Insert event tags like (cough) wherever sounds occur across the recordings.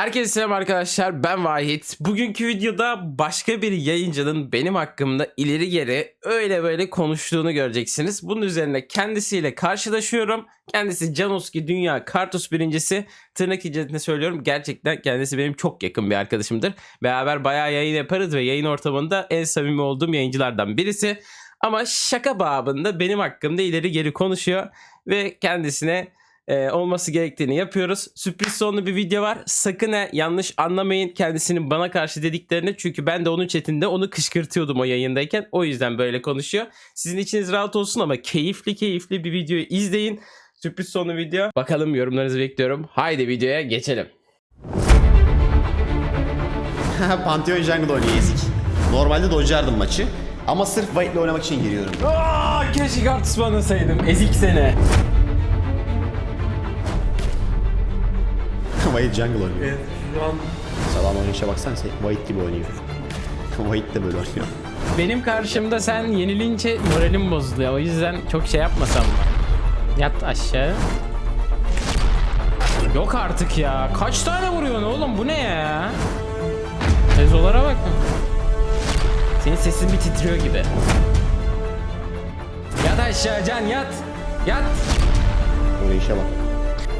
Herkese selam arkadaşlar ben Vahit. Bugünkü videoda başka bir yayıncının benim hakkımda ileri geri öyle böyle konuştuğunu göreceksiniz. Bunun üzerine kendisiyle karşılaşıyorum. Kendisi Janoski Dünya Kartus birincisi. Tırnak içerisinde söylüyorum gerçekten kendisi benim çok yakın bir arkadaşımdır. Beraber bayağı yayın yaparız ve yayın ortamında en samimi olduğum yayıncılardan birisi. Ama şaka babında benim hakkımda ileri geri konuşuyor ve kendisine e, olması gerektiğini yapıyoruz. Sürpriz sonlu bir video var. Sakın ha, yanlış anlamayın kendisinin bana karşı dediklerini. Çünkü ben de onun chatinde onu kışkırtıyordum o yayındayken. O yüzden böyle konuşuyor. Sizin içiniz rahat olsun ama keyifli keyifli bir videoyu izleyin. Sürpriz sonlu video. Bakalım yorumlarınızı bekliyorum. Haydi videoya geçelim. (laughs) Pantheon Jungle oynuyor ezik. Normalde dodge'ardım maçı. Ama sırf White'le oynamak için giriyorum. Aa, keşke kartus banasaydım. Ezik sene. White Jungle oynuyor. Evet, şu an Salam oynayışa baksana sen White gibi oynuyor. (laughs) White de böyle oynuyor. Benim karşımda sen yenilince moralim bozuluyor. O yüzden çok şey yapmasam mı? Yat aşağı. Yok artık ya. Kaç tane vuruyorsun oğlum? Bu ne ya? Tezolara bak. Senin sesin bir titriyor gibi. Yat aşağı Can yat. Yat. Oynayışa bak.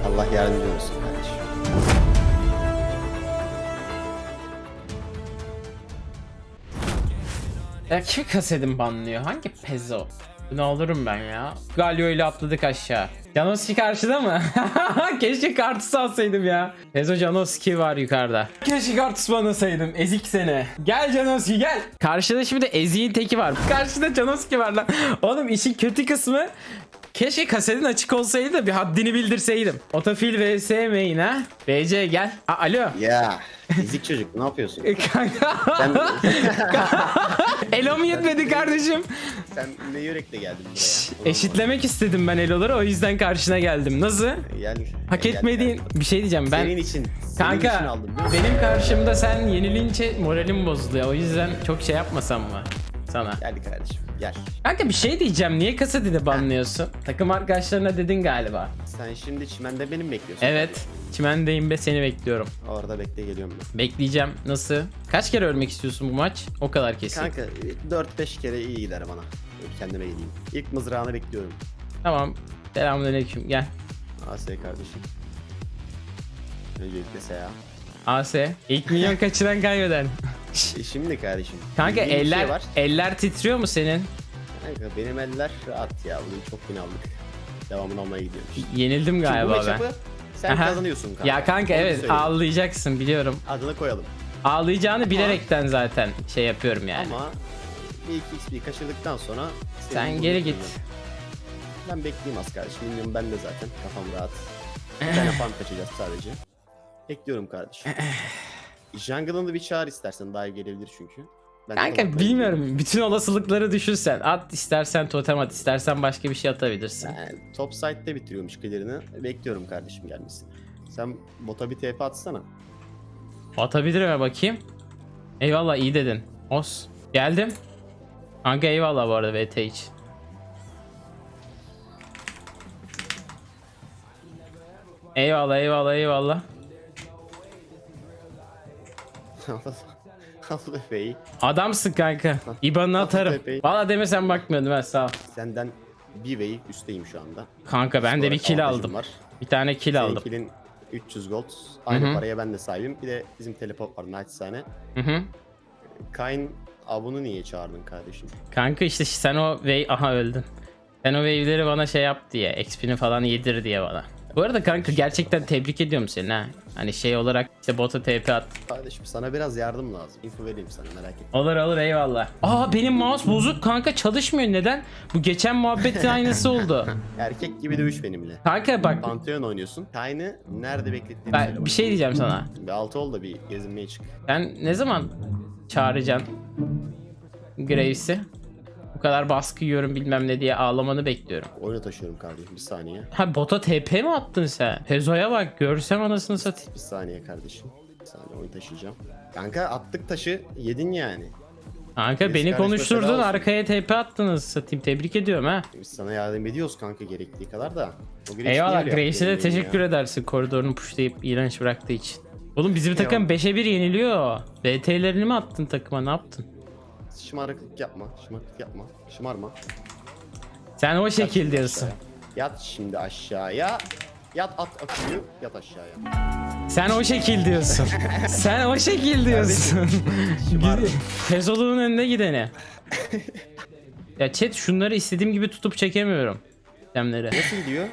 Allah yardımcı olsun Ya kim kasedim banlıyor? Hangi pezo? Ne olurum ben ya? Galio ile atladık aşağı. Janoski karşıda mı? (laughs) Keşke kartus alsaydım ya. Pezo Janoski var yukarıda. Keşke kartus banasaydım. Ezik seni. Gel Janoski gel. Karşıda şimdi Ezik'in teki var. Karşıda Janoski var lan. Oğlum işin kötü kısmı Keşke kasetin açık olsaydı da bir haddini bildirseydim. Otofil vs main ha. BC gel. A alo. Ya. Ezik çocuk ne yapıyorsun? Kanka. Sen, (laughs) Elom yetmedi kardeşim. sen ne yürekle geldin buraya? Eşitlemek istedim ben Elo'ları o yüzden karşına geldim. Nasıl? Gel. Hak etmediğin bir şey diyeceğim ben. Senin için. Senin için Kanka aldım. benim karşımda sen yenilince moralim bozuluyor. O yüzden çok şey yapmasam mı sana? Gel kardeşim gel. Kanka bir şey diyeceğim. Niye kasetini banlıyorsun? Takım arkadaşlarına dedin galiba. Sen şimdi çimende benim bekliyorsun. Evet. Çimendeyim be seni bekliyorum. Orada bekle geliyorum ben. Bekleyeceğim. Nasıl? Kaç kere ölmek istiyorsun bu maç? O kadar kesin. Kanka 4-5 kere iyi gider bana. Kendime geleyim. İlk mızrağını bekliyorum. Tamam. Selamünaleyküm. Gel. AS kardeşim. Öncelikle Seha. AS. İlk milyon kaçıran kaybeden. E şimdi kardeşim. Kanka bildiğin bir eller şey var. eller titriyor mu senin? Kanka benim eller rahat ya. Bugün çok bin aldık. Devamını almaya gidiyoruz. Yenildim Şimdi bu galiba ben. matchup'ı sen Aha. kazanıyorsun kanka. Ya kanka Onu evet söyleyeyim. ağlayacaksın biliyorum. Adını koyalım. Ağlayacağını bilerekten zaten şey yapıyorum yani. Ama bir iki XP kaçırdıktan sonra senin Sen bunu geri git. bekliyorum. Ben bekleyeyim az kardeşim. Minyon ben de zaten. Kafam rahat. Bir tane farm kaçacağız sadece. Bekliyorum kardeşim. (laughs) Jungle'ını da bir çağır istersen daha iyi gelebilir çünkü. Ben Kanka bilmiyorum. Bütün olasılıkları düşünsen. At istersen totem at istersen başka bir şey atabilirsin. Yani top side'de bitiriyormuş clear'ını. Bekliyorum kardeşim gelmesini. Sen bota bir TP atsana. Atabilirim mi bakayım? Eyvallah iyi dedin. Os. Geldim. Kanka eyvallah bu arada VT için. Eyvallah eyvallah eyvallah. Al bebeği. Adamsın kanka. İban'ını atarım. Tepeyi. Valla demesen bakmıyordum ben sağ ol. Senden bir way üstteyim şu anda. Kanka ben de bir kill avantajım aldım. Var. Bir tane kill aldım. Seninkinin 300 gold. Aynı Hı hı. paraya ben de sahibim. Bir de bizim teleport var naçizane. Hı hı. Kain abunu niye çağırdın kardeşim? Kanka işte sen o wave... Aha öldün. Sen o wave'leri bana şey yap diye. XP'ni falan yedir diye bana. Bu arada kanka gerçekten tebrik ediyorum seni ha. Hani şey olarak işte bota TP at. Kardeşim sana biraz yardım lazım. Info vereyim sana merak etme. Olur olur eyvallah. Aa benim mouse bozuk kanka çalışmıyor neden? Bu geçen muhabbetin (laughs) aynısı oldu. Erkek gibi dövüş benimle. Kanka bak Pantheon oynuyorsun. Kain'i nerede beklettiğini söyle ben bir şey diyeceğim sana. Bir altı ol da bir gezinmeye çık. Sen ne zaman çağıracaksın Graves'i? Bu kadar baskı yiyorum bilmem ne diye ağlamanı bekliyorum. Oyuna taşıyorum kardeşim bir saniye. Ha bota TP mi attın sen? Pezo'ya bak görsem anasını satayım. Bir saniye kardeşim. Bir saniye oyun taşıyacağım. Kanka attık taşı yedin yani. Kanka Birisi beni konuşturdun arkaya TP attınız satayım tebrik ediyorum ha. Biz sana yardım ediyoruz kanka gerektiği kadar da. Eyvallah Graves'e de teşekkür ya? edersin koridorunu pushlayıp iğrenç bıraktığı için. Oğlum bizim takım Eyvallah. 5'e 1 yeniliyor. BT'lerini mi attın takıma ne yaptın? Şımarıklık yapma. Şımarıklık yapma. Şımarma. Sen o Yat şekil şimdi diyorsun. aşağıya. Yat şimdi aşağıya. Yat at akıyı. Yat aşağıya. Sen o şekil diyorsun. (laughs) Sen o şekil diyorsun. Şımarma. Pezoluğun önüne gidene. (laughs) ya chat şunları istediğim gibi tutup çekemiyorum. Demleri. Nasıl gidiyor?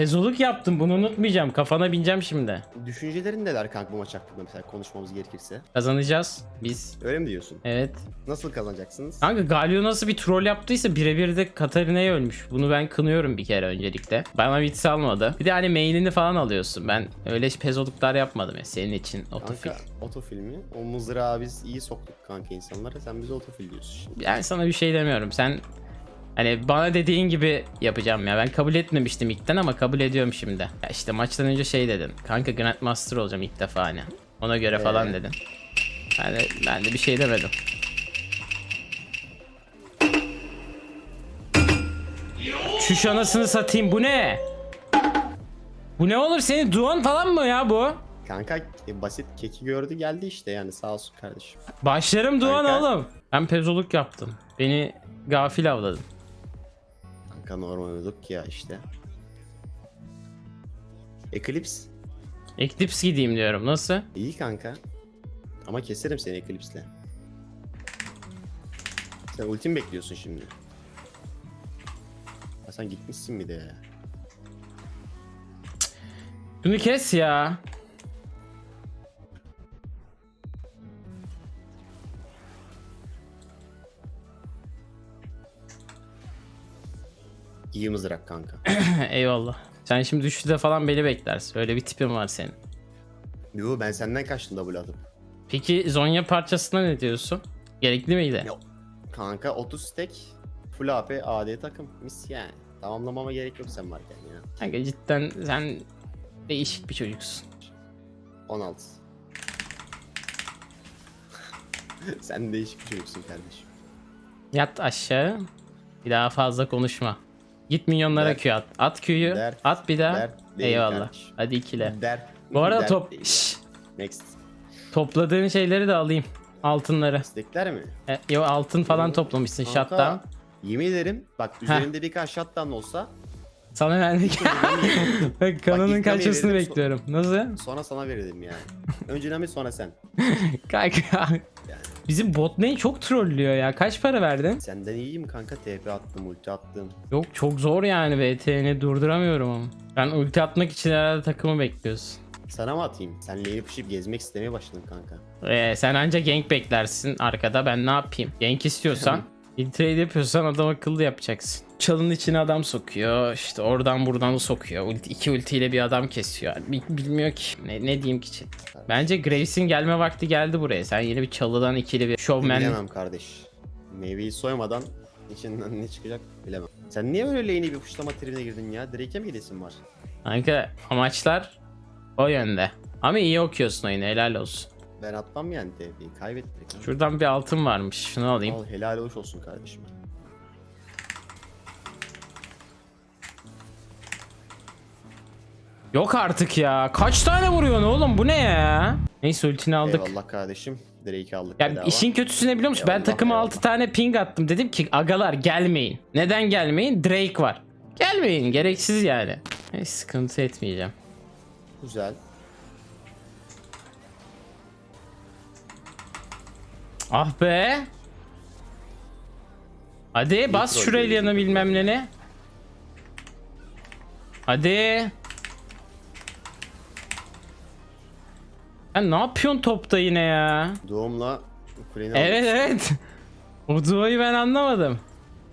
Pezoluk yaptım bunu unutmayacağım. Kafana bineceğim şimdi. Düşüncelerin neler kanka bu maç hakkında mesela konuşmamız gerekirse? Kazanacağız biz. Öyle mi diyorsun? Evet. Nasıl kazanacaksınız? Kanka Galio nasıl bir troll yaptıysa birebir de Katarina'ya ölmüş. Bunu ben kınıyorum bir kere öncelikle. Bana bit salmadı. Bir de hani main'ini falan alıyorsun. Ben öyle pezoluklar yapmadım ya senin için otofil. Kanka otofilmi. O mızrağı biz iyi soktuk kanka insanlara. Sen bize otofil diyorsun şimdi. Ben sana bir şey demiyorum. Sen hani bana dediğin gibi yapacağım ya. Ben kabul etmemiştim ilkten ama kabul ediyorum şimdi. Ya işte maçtan önce şey dedin. Kanka Grandmaster olacağım ilk defa hani. Ona göre falan Ee? dedin. Ben de, ben de bir şey demedim. Çüş anasını satayım bu ne? Bu ne olur senin duan falan mı ya bu? Kanka e, basit keki gördü geldi işte yani sağ olsun kardeşim. Başlarım duan Kanka. oğlum. Ben pezoluk yaptım. Beni gafil avladın. Kanka normal olduk ya işte. Eclipse Eclipse gideyim diyorum. Nasıl? iyi kanka. Ama keserim seni Eclipse'le. Sen ultim bekliyorsun şimdi. Ha sen gitmişsin bir de ya. Bunu kes ya. İyi mızrak kanka. (clears throat) Eyvallah. Sen şimdi düştüde falan beni beklersin. Öyle bir tipin var senin. Yo ben senden kaçtım double atıp. Peki Zonya parçasına ne diyorsun? Gerekli miydi? Yok. Kanka 30 stack full AP AD takım mis yani. Tamamlamama gerek yok sen varken ya. Kanka cidden sen değişik bir çocuksun. 16. sen değişik bir çocuksun kardeşim. Yat aşağı. Bir daha fazla konuşma. Git milyonlara Dert- Q at. At Q'yu. dert- At bir daha. dert değil Eyvallah. kardeşim. Hadi ikile. Der. Bu arada der top. Şşş. Next. topladığın şeyleri de alayım. Altınları. Stackler mi? E, yo altın falan Yo, toplamışsın Kanka, shutdown. Yemin ederim bak üzerinde birkaç shutdown olsa Sana verdik. (laughs) Bak kanının ilk kaçmasını bekliyorum. Nasıl? sonra sana verirdim yani. Önce Nami sonra sen. (laughs) Kanka. Bizim bot lane çok trollüyor ya. Kaç para verdin? Senden iyiyim kanka TP attım ulti attım. Yok çok zor yani VTN'i durduramıyorum ama. Ben ulti atmak için herhalde takımı bekliyorsun. Sana mı atayım? Sen lane'i pışıp gezmek istemeye başladın kanka. Ee, sen anca gank beklersin arkada ben ne yapayım? Gank istiyorsan (laughs) trade yapıyorsan adam akıllı yapacaksın. Çalın içine adam sokuyor işte oradan buradan sokuyor. Ulti, iki ultiyle bir adam kesiyor. Bil- bilmiyor ki ne, ne diyeyim ki. Bence Graves'in gelme vakti geldi buraya. Sen yeni bir çalıdan ikili bir showman. Bilemem kardeş. Meyveyi soymadan içinden ne çıkacak bilemem. Sen niye öyle lane'i bir puşlama tribine girdin ya? Drake'e mi gidesin var? Kanka amaçlar o yönde. Ama iyi okuyorsun oyunu helal olsun. Ben atmam yani TP'yi. Kaybettik. Şuradan bir altın varmış. Şunu alayım. Al helal hoş olsun kardeşim. Yok artık ya. Kaç tane vuruyorsun oğlum? Bu ne ya? Neyse ultini aldık. Eyvallah kardeşim. Drake'i aldık Ya bedava. işin kötüsü ne biliyor musun? Ben Eyvallah, takıma eyvallah. 6 tane ping attım. Dedim ki agalar gelmeyin. Neden gelmeyin? Drake var. Gelmeyin. Gereksiz yani. Neyse sıkıntı etmeyeceğim. Güzel. Ah be. Hadi bas şuraya yanı bilmem ne ne. Hadi. Sen ne yapıyorsun topta yine ya? Doğumla kuleni Evet aldık. evet. (laughs) O duayı ben anlamadım.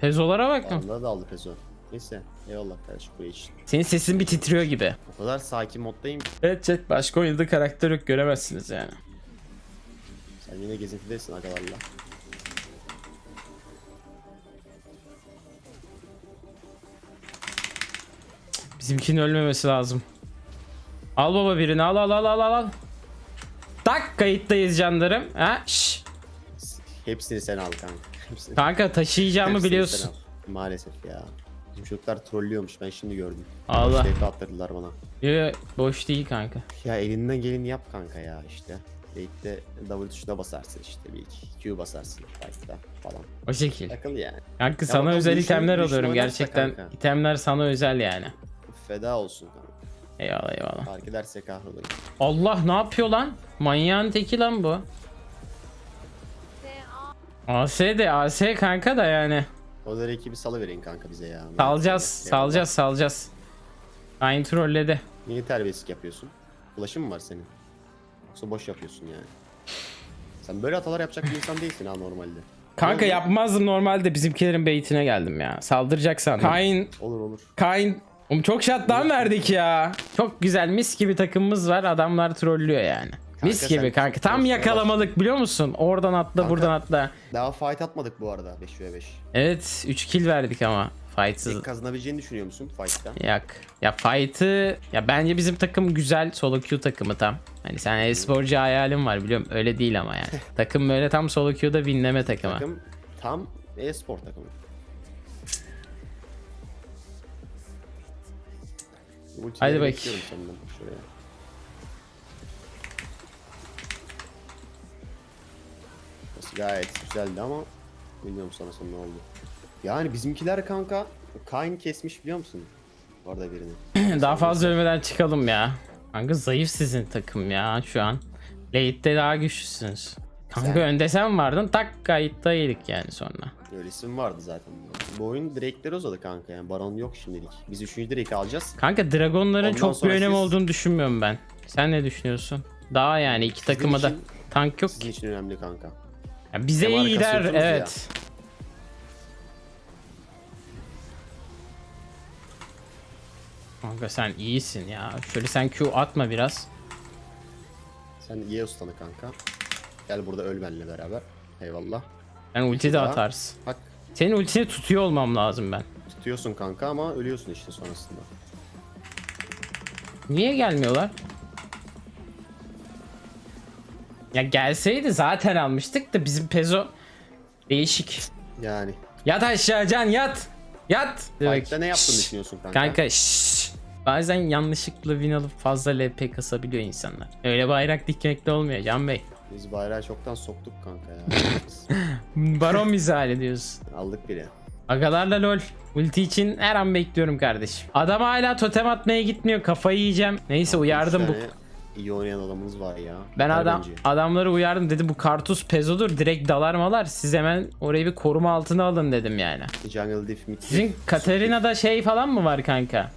Pezolara bakın. Allah da aldı pezo. Neyse. Eyvallah kardeşim bu için. Senin sesin bir titriyor gibi. O kadar sakin moddayım. ki. Evet chat başka oyunda karakter yok göremezsiniz yani. Sen yine gezintidesin agalarla. Bizimkinin ölmemesi lazım. Al baba birini al al al al al. Tak kayıttayız canlarım. Ha şş. Hepsini sen al kanka. Hepsini. Kanka taşıyacağımı hepsini biliyorsun. sen al. Maalesef ya. Bizim çocuklar trollüyormuş ben şimdi gördüm. Allah. TP attırdılar bana. Yo, boş değil kanka. Ya elinden geleni yap kanka ya işte. Late'de W tuşuna basarsın işte bir iki Q basarsın fight'ta falan. O şekil. Takıl yani. Kanka sana bakalım özel düşün- itemler düşün alıyorum oynarsa gerçekten. kanka. İtemler sana özel yani. Feda olsun kanka. Eyvallah eyvallah. Fark ederse kahrolayım. Allah ne yapıyor lan? Manyağın teki lan bu. AS de AS kanka da yani. O da ekibi salıverin kanka bize ya. Salacağız, salacağız, salacağız. Aynı trolledi. Niye terbiyesizlik yapıyorsun? Flash'ın mı var senin? Yoksa boş yapıyorsun yani. Sen böyle hatalar yapacak bir insan değilsin ha normalde. Kanka yapmazdım normalde bizimkilerin beytine geldim ya. Saldıracak sandım. Kain, Olur olur. Kain. Oğlum çok shutdown verdik ya. Çok güzel mis gibi takımımız var. Adamlar trollüyor yani. mis sen gibi kanka. Tam yakalamalık biliyor musun? Oradan atla, Kanka. buradan atla. Daha fight atmadık bu arada 5 v 5. Evet 3 kill verdik ama. Fightsız. İlk kazanabileceğini düşünüyor musun fight'ta? Yak. Ya fight'ı ya bence bizim takım güzel solo queue takımı tam. Hani sen e-sporcu hayalin var biliyorum öyle değil ama yani. (laughs) takım böyle tam solo queue'da winleme takımı. Takım tam e-spor takımı. Ultileri Hadi bakayım. bekliyorum senden şuraya. Burası gayet güzeldi ama bilmiyorum sana sonra ne oldu. Yani bizimkiler kanka Kain kesmiş biliyor musun? Orada birini. (clears throat) daha fazla ölmeden çıkalım ya. Kanka zayıf sizin takım ya şu an. Late'de daha güçlüsünüz. Kanka Sen- önde sen vardın tak kayıtta yedik yani sonra. Öylesi mi vardı zaten? Bu oyun direkleri uzadı kanka yani baron yok şimdilik. Biz 3. direkt alacağız. Kanka Dragonların Ondan çok bir önemi siz- olduğunu düşünmüyorum ben. Sen ne düşünüyorsun? Daha yani iki Sizin takıma da için- tank yok Sizin için önemli kanka. Ya bize Hem iyi gider sırtımız ya. evet. Kanka sen iyisin ya. Şöyle sen Q atma biraz. Sen ye ustanı kanka. Gel burada öl benimle beraber. Eyvallah. Ben ulti de daha. atarsın. Bak Senin ultini tutuyor olmam lazım ben. tutuyorsun kanka ama ölüyorsun işte sonrasında. Niye gelmiyorlar? Ya gelseydi zaten almıştık da bizim Pezo değişik. Yani. Yat aşağı Can yat. Yat. Fight'ta ne yaptığını Şşş. düşünüyorsun kanka? Kanka şşş. Bazen yanlışlıkla win alıp fazla LP kasabiliyor insanlar. Öyle bayrak dikmekle olmuyor Can Bey. Biz bayrağı çoktan soktuk kanka ya. (laughs) Baron misali diyorsun. Aldık bile. Agalarla lol. Ulti için her an bekliyorum kardeşim. Adam hala totem atmaya gitmiyor. Kafayı yiyeceğim. Neyse uyardım bu. iyi oynayan adamımız var ya. Ben adam bence. adamları uyardım dedim bu kartus pezodur direkt dalar malar siz hemen orayı bir koruma altına alın dedim yani. Jungle Diff mid. Sizin Katarina'da şey falan mı var kanka?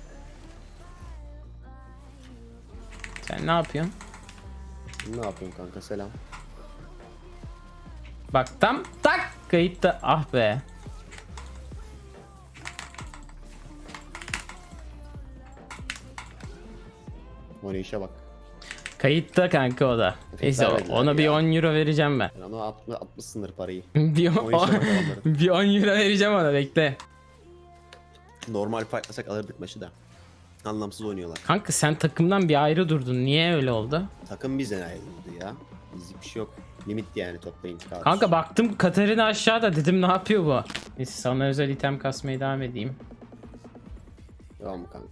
Sen ne yapıyorsun? Ne yapıyorsun kanka selam. Bak tam tak kayıtta ah be. O ne işe bak. Kayıtta kanka o da. Neyse o- ona bir ya. 10 euro vereceğim ben. Ben ona atma, atmışsındır parayı. (laughs) bir, O işe bak adamların. (laughs) bir 10 euro vereceğim ona bekle. Normal fightlasak alırdık maçı da. Anlamsız oynuyorlar. Kanka sen takımdan bir ayrı durdun. Niye öyle oldu? Takım bizden ayrıldı ya. Bizlik bir şey yok. Limit yani toplayın. kardeşim. Kanka baktım Katarina aşağıda dedim ne yapıyor bu? Neyse sana özel item kasmaya devam edeyim. Tamam kanka.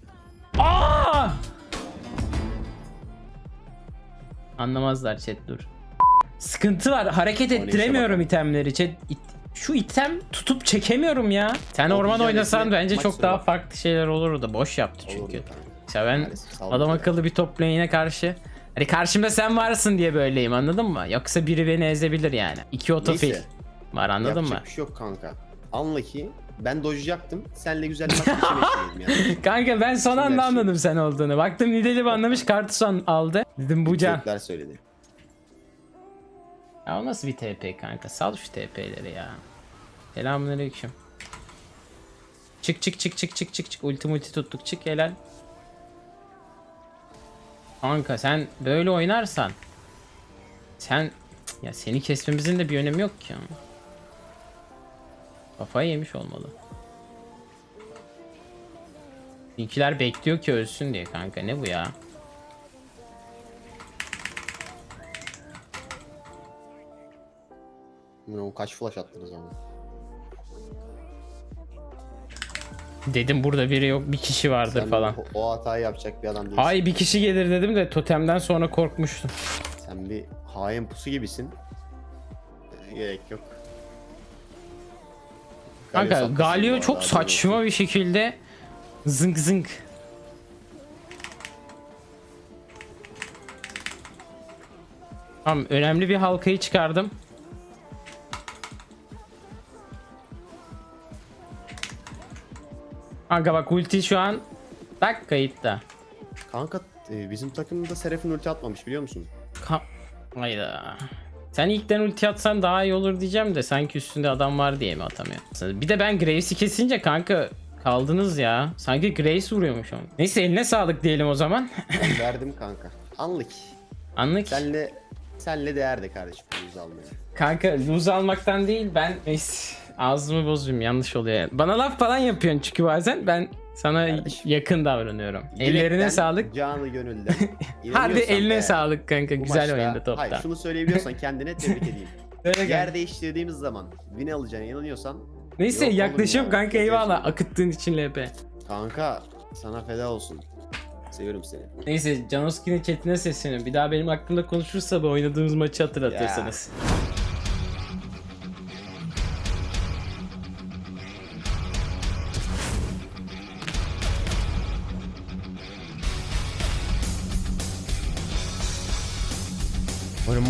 Aa! Anlamazlar chat dur. Sıkıntı var. Hareket ettiremiyorum itemleri. Chat it- şu item tutup çekemiyorum ya. Sen orman oynasan bence çok daha farklı şeyler olurdu. Boş yaptı çünkü. İşte ben adam ya. akıllı bir top lane'e karşı Hani karşımda sen varsın diye böyleyim anladın mı? Yoksa biri beni ezebilir yani. İki otofil Neyse. var anladın Yapacak mı? bir şey yok kanka. Anla ki ben dojlayacaktım. Senle güzel bir (laughs) maç geçirmeyelim yani. (laughs) Kanka ben son Şimdi anda her şey- anladım sen olduğunu. Baktım Nidal'i anlamış Kartusan aldı. Dedim bu can. Çocuklar söyledi. Ya o nasıl bir TP kanka? Sal şu TP'leri ya. Selamünaleyküm. Çık çık çık çık çık çık çık. Ulti multi tuttuk çık helal. Kanka sen böyle oynarsan sen ya seni kesmemizin de bir önemi yok ki. Kafayı yemiş olmalı. İkiler bekliyor ki ölsün diye kanka ne bu ya? Bilmiyorum kaç flash attınız ama. Dedim burada biri yok bir kişi vardır Sen falan. O, o hatayı yapacak bir adam değilsin. Ay bir kişi gelir dedim de totemden sonra korkmuştum. Sen bir hain pusu gibisin. Ee, Gerek yok. Kanka saklısın bu Galio arada, çok haberin saçma bir şekilde zınk zınk. Tamam önemli bir halkayı çıkardım. Kanka bak ulti şu an bak kayıtta. Kanka e, bizim takımda Seraph'in ulti atmamış biliyor musun? Ka Hayda. Sen ilkten ulti atsan daha iyi olur diyeceğim de sanki üstünde adam var diye mi atamıyorsun? Bir de ben Graves'i kesince kanka kaldınız ya. Sanki Graves vuruyormuş onu. Neyse eline sağlık diyelim o zaman. (coughs) Verdim kanka. Anlık. Anlık. Senle senle değerdi kardeşim yüz almaya. Kanka lose almaktan değil ben neyse ağzımı bozayım yanlış oluyor. yani. Bana laf falan yapıyorsun çünkü bazen ben sana Kardeşim. yakın davranıyorum. Ellerine Yürekten, sağlık. Canı gönülden. (laughs) Harbi İnanıyorsan eline eğer sağlık kanka bu güzel maçta- oyundu topta. Hayır şunu söyleyebiliyorsan kendine tebrik edeyim. (laughs) Öyle kanka. Yer değiştirdiğimiz zaman win alacağına inanıyorsan Neyse Yok oğlum yaklaşıyorum ya, kanka çok eyvallah yaşa. akıttığın için LP. kanka sana feda olsun. Seviyorum seni. Neyse Janoski'nin chatine sesleniyorum. Bir daha benim hakkımda konuşursa bu oynadığımız maçı hatırlatırsanız.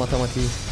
Matematiği.